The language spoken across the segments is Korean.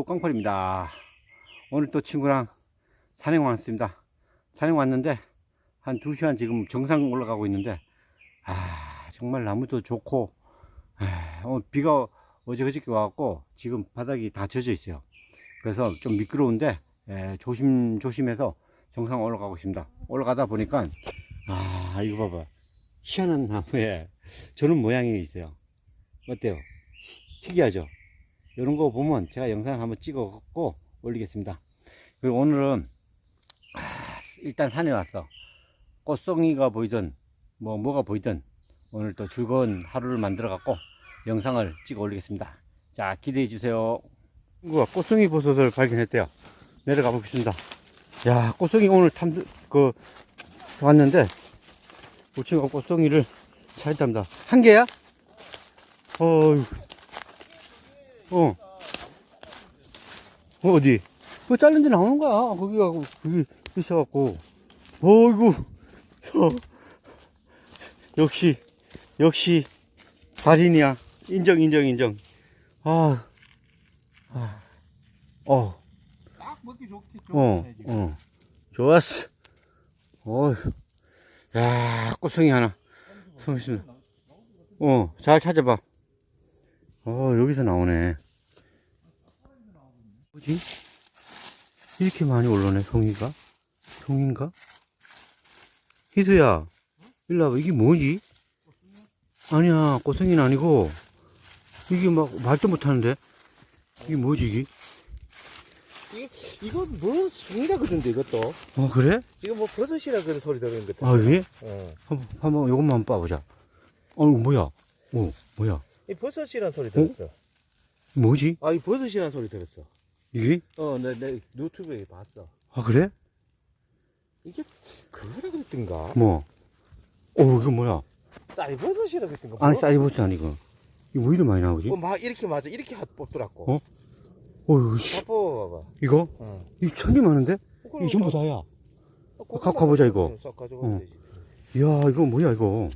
유튜브 꽝팔입니다. 오늘 또 친구랑 산행 왔습니다. 산행 왔는데 한 2시간 지금 정상 올라가고 있는데 아 정말 나무도 좋고 아, 비가 어제 그저께 와갖고 지금 바닥이 다 젖어 있어요. 그래서 좀 미끄러운데 에, 조심 조심해서 정상 올라가고 있습니다. 올라가다 보니까 아 이거 봐봐 희한한 나무에 저런 모양이 있어요. 어때요? 특이하죠? 이런 거 보면 제가 영상 한번 찍어 갖고 올리겠습니다. 그리고 오늘은 아, 일단 산에 왔어. 꽃송이가 보이든 뭐 뭐가 보이든 오늘 또 즐거운 하루를 만들어 갖고 영상을 찍어 올리겠습니다. 자 기대해 주세요. 친구가 꽃송이 버섯을 발견했대요. 내려가 보겠습니다. 야 꽃송이 오늘 탐 그 왔는데 우리 친구가 꽃송이를 찾답니다. 한 개야? 어휴. 어. 어, 어디? 그 자른 데 나오는 거야. 거기가, 거기 있어갖고. 어이구. 어. 역시, 역시, 달인이야. 인정, 인정, 인정. 아, 아, 어, 딱 먹기 좋게 어, 좋네 지금. 어. 좋았어. 어휴. 야, 꽃송이 하나. 성있습니다. 어, 잘 찾아봐. 어, 여기서 나오네. 뭐지? 이렇게 많이 올라오네, 송이가? 송인가? 희수야, 일로 와봐. 이게 뭐지? 아니야, 꽃송이는 아니고, 이게 막 말도 못하는데? 이게 뭐지, 이게? 이거 뭐 송이라 그러는데 이것도 어, 그래? 지금 뭐 버섯이라 그런 소리 들리는 것 같아. 아, 이게? 어. 한번, 한번, 요것만 한번 봐보자. 어, 이거 뭐야? 어, 뭐야? 이 버섯이란 소리 들었어. 뭐지? 아, 이 버섯이란 소리 들었어. 이게? 어, 내, 내 유튜브에 봤어. 아, 그래? 이게 그거라 그랬던가? 뭐? 어, 이거 뭐야? 쌀버섯이라 그랬던가? 아니, 뭐? 쌀이버섯 아니고. 이거 뭐 이리 많이 나오지? 어, 막 이렇게 맞아. 이렇게 핫 뽑더라고. 어? 어휴, 씨. 다 뽑아봐봐. 이거? 어. 이거 천개 많은데? 이 전부 가- 다야. 어, 그거 가- 가보자, 이거. 그냥 싹 가져가면 어. 되지. 이야, 이거 뭐야, 이거.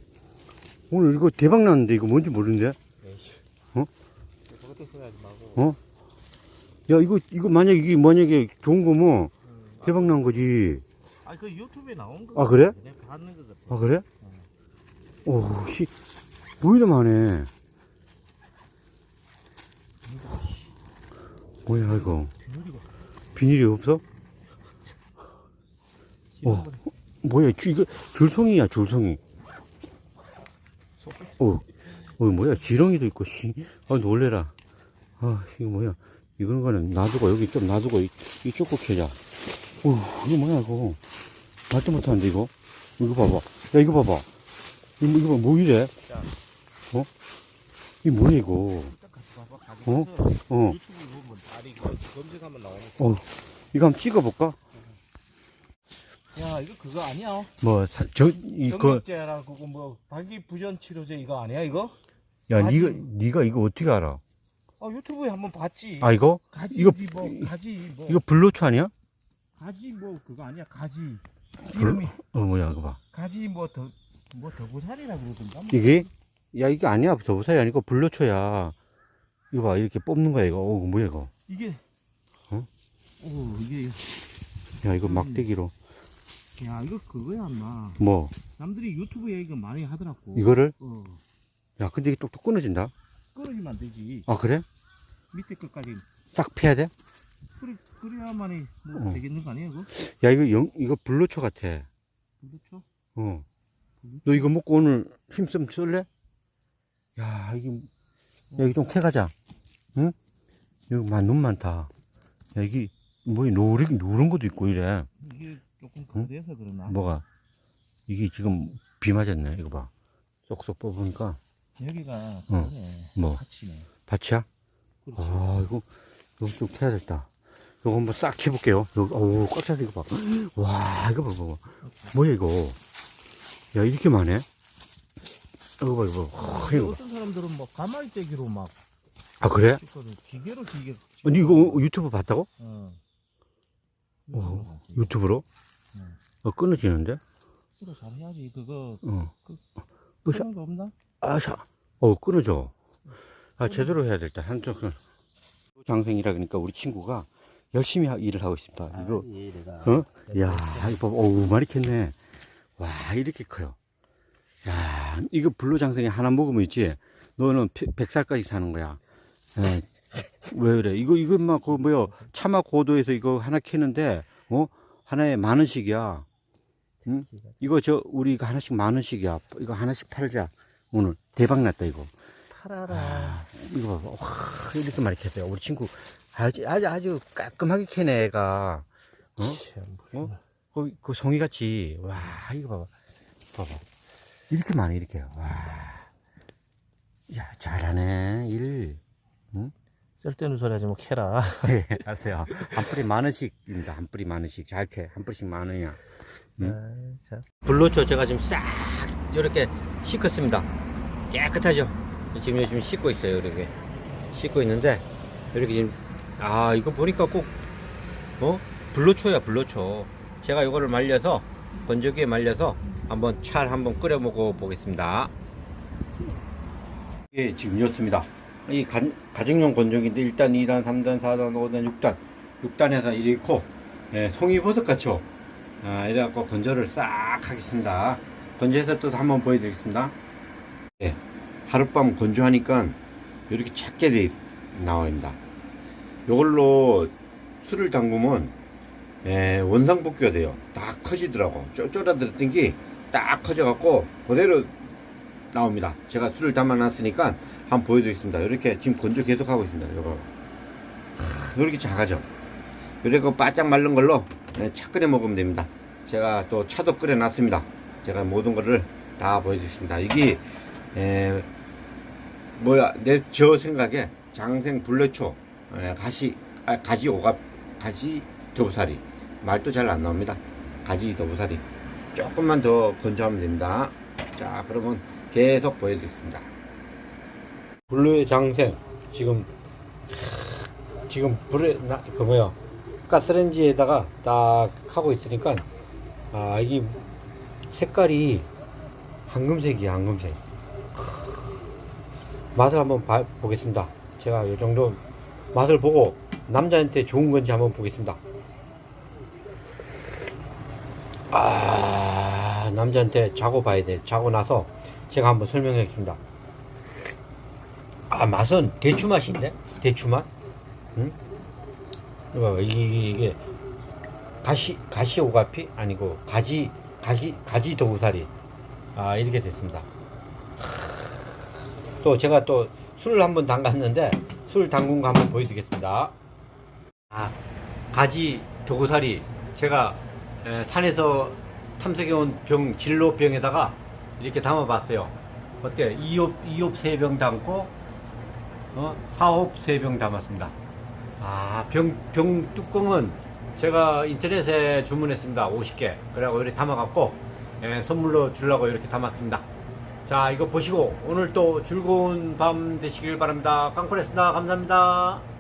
오늘 이거 대박 났는데, 이거 뭔지 모르는데? 어? 그것도 소리 하지 말고. 어? 야, 이거, 이거 만약 이게 만약에 좋은 거면 음. 대박 난 거지. 아, 그 유튜브에 나온 거. 아, 그래? 내가 봤는 거 같아. 아, 그래? 오, 씨. 뭐 이리 많네. 뭐야, 이거. 비닐이 없어? 어. 뭐야, 주- 이거 줄송이야, 줄송이. 어, 어, 뭐야, 지렁이도 있고, 씨. 아, 놀래라. 아, 이거 뭐야. 이런 거는 놔두고, 여기 좀 놔두고, 이, 이쪽 거 켜자. 어, 이거 뭐야, 이거. 말도 못하는데, 이거. 이거 봐봐. 야, 이거 봐봐. 이거, 이거 봐, 뭐 이래? 자. 어? 이거 뭐야, 이거. 어? 어. 어. 이거 한번 찍어볼까? 야 이거 그거 아니야? 뭐, 사- 저, 이거, 정력제라 그거 뭐 발기부전 치료제 이거 아니야 이거? 야, 가지. 니가, 니가 이거 어떻게 알아? 아 유튜브에 한번 봤지. 아, 이거? 가지 이거- 뭐 가지 뭐 이거 블로초 아니야? 가지 뭐 그거 아니야 가지 불- 이름이 어, 뭐야, 이거 봐. 가지 뭐더뭐 더구살이라 그러던가. 뭐. 이게? 야, 이게 아니야. 더부살이 아니고 블로초야. 이거 봐, 이렇게 뽑는 거야, 이거. 어, 뭐야, 이거. 이게 어? 오 이게 야, 이거 음. 막대기로. 야 이거 그거야 엄마. 뭐, 남들이 유튜브에 이거 많이 하더라고. 이거를? 어 야, 근데 이게 똑똑 끊어진다? 끊어지면 안 되지. 아, 그래? 밑에 끝까지 딱 패야 돼? 그래 그래야만이 뭐 어. 되겠는 거 아니야 이거? 야, 이거 영, 이거 블로초 같아. 그렇죠? 어. 너 이거 먹고 오늘 힘 좀 쓸래? 야, 이게, 야, 이거 좀 캐가자. 응? 여기 많, 너무 많다. 야, 이게, 뭐, 노르, 노른 것도 있고 이래. 이게 조금 응? 거대해서 그러나? 뭐가? 이게 지금 비 맞았네. 이거 봐. 쏙쏙 뽑으니까. 여기가 어. 그거네. 뭐? 파치네. 밭이야? 그렇지. 아, 이거, 이거 좀 캐야겠다. 이거 한번 싹 캐볼게요. 여기, 어우, 꽉 차서 이거 봐. 와, 이거 봐, 봐. 뭐야, 이거. 야, 이렇게 많네? 이거 봐, 이거 봐. 와, 이거 봐. 어떤 사람들은 뭐 가말째기로 막 아, 그래? 찍거든. 기계로 기계. 아니, 이거 유튜브 봤다고? 어. 어, 유튜브로? 응. 어, 끊어지는데? 그래 잘해야지. 그거 어. 그- 그 샤, 그런 거 없나? 아, 샤. 어, 끊어져. 아, 제대로 해야 될 때, 한쪽, 장생이라 그러니까 우리 친구가 열심히 하- 일을 하고 있습니다. 이거 예, 어? 야, 이거 봐. 어우, 많이 캤네. 와, 이렇게 커요. 야, 이거 불로장생이 하나 먹으면 있지. 너는 백살까지 사는 거야. 에, 왜 그래? 이거, 이거 막, 그, 뭐야, 차마 고도에서 이거 하나 캐는데, 어? 하나에 만 원씩이야. 응? 이거 저, 우리 이거 하나씩 만 원씩이야. 이거 하나씩 팔자. 오늘. 대박 났다, 이거. 팔아라. 아, 이거 봐봐. 와, 이렇게 많이 캤어요. 우리 친구. 아주, 아주, 아주 깔끔하게 캐네, 애가. 어? 어? 그, 그 송이같이, 와, 이거 봐봐. 봐봐. 이렇게 많아, 이렇게. 와. 야, 잘하네, 일. 쓸데없는 소리 하지 뭐 캐라. 네, 알았어요. 한 뿌리 만 원씩입니다. 한 뿌리 만 원씩. 잘 캐. 한 뿌리씩 만 원이야. 응? 아, 참. 불로초 제가 지금 싹, 이렇게 씻었습니다. 깨끗하죠? 지금 열심히 씻고 있어요, 이렇게. 씻고 있는데, 이렇게 지금, 아, 이거 보니까 꼭, 어? 불로초야, 불로초. 제가 이거를 말려서, 건조기에 말려서, 한번 찰 한번 끓여 먹어 보겠습니다. 예, 지금 이렇습니다. 이 가, 가정용 건조기인데, 1단, 2단, 3단, 4단, 5단, 6단. 6단에서 이렇고, 예, 송이버섯 같죠? 아, 이래갖고 건조를 싹 하겠습니다. 건조해서 또 한번 보여드리겠습니다. 예, 하룻밤 건조하니까 이렇게 작게 돼 나옵니다. 요걸로 술을 담그면 예, 원상복귀가 돼요. 다 커지더라고. 쪼, 쪼라들었던 게 딱 커져갖고 그대로 나옵니다. 제가 술을 담아놨으니까 한번 보여드리겠습니다. 이렇게 지금 건조 계속 하고 있습니다. 요거 이렇게 작아져. 이렇게 바짝 마른 걸로 네, 차 끓여 먹으면 됩니다. 제가 또 차도 끓여 놨습니다. 제가 모든 거를 다 보여드리겠습니다. 이게 에, 뭐야 내 저 생각에 장생 불레초 에, 가시 아, 가지 오갑 가지 도부사리 말도 잘 안 나옵니다. 가지 도부사리 조금만 더 건조하면 됩니다. 자 그러면 계속 보여드리겠습니다. 불로의 장생 지금 지금 불에 나, 그 뭐야 가스레인지에다가 딱 하고 있으니까 아 이게 색깔이 황금색이야 황금색 맛을 한번 봐, 보겠습니다. 제가 이 정도 맛을 보고 남자한테 좋은 건지 한번 보겠습니다. 아 남자한테 자고 봐야 돼. 자고 나서 제가 한번 설명하겠습니다. 아 맛은 대추 맛인데? 대추 맛? 응? 이거 이게, 이게 가시 가시 오가피? 아니고 가지 가시 가지 도우사리 아 이렇게 됐습니다. 또 제가 또 술을 한번 담갔는데 술 담근 거 한번 보여드리겠습니다. 아 가지 도구사리 제가 에, 산에서 탐색해온 병 진로병에다가 이렇게 담아봤어요. 어때? 2홉 2홉 3병 담고 어 4홉 3병 담았습니다. 아, 병, 병 뚜껑은 제가 인터넷에 주문했습니다. 50개. 그래갖고 이렇게 담아갖고, 예, 선물로 주려고 이렇게 담았습니다. 자, 이거 보시고 오늘 또 즐거운 밤 되시길 바랍니다. 깡콜했습니다. 감사합니다.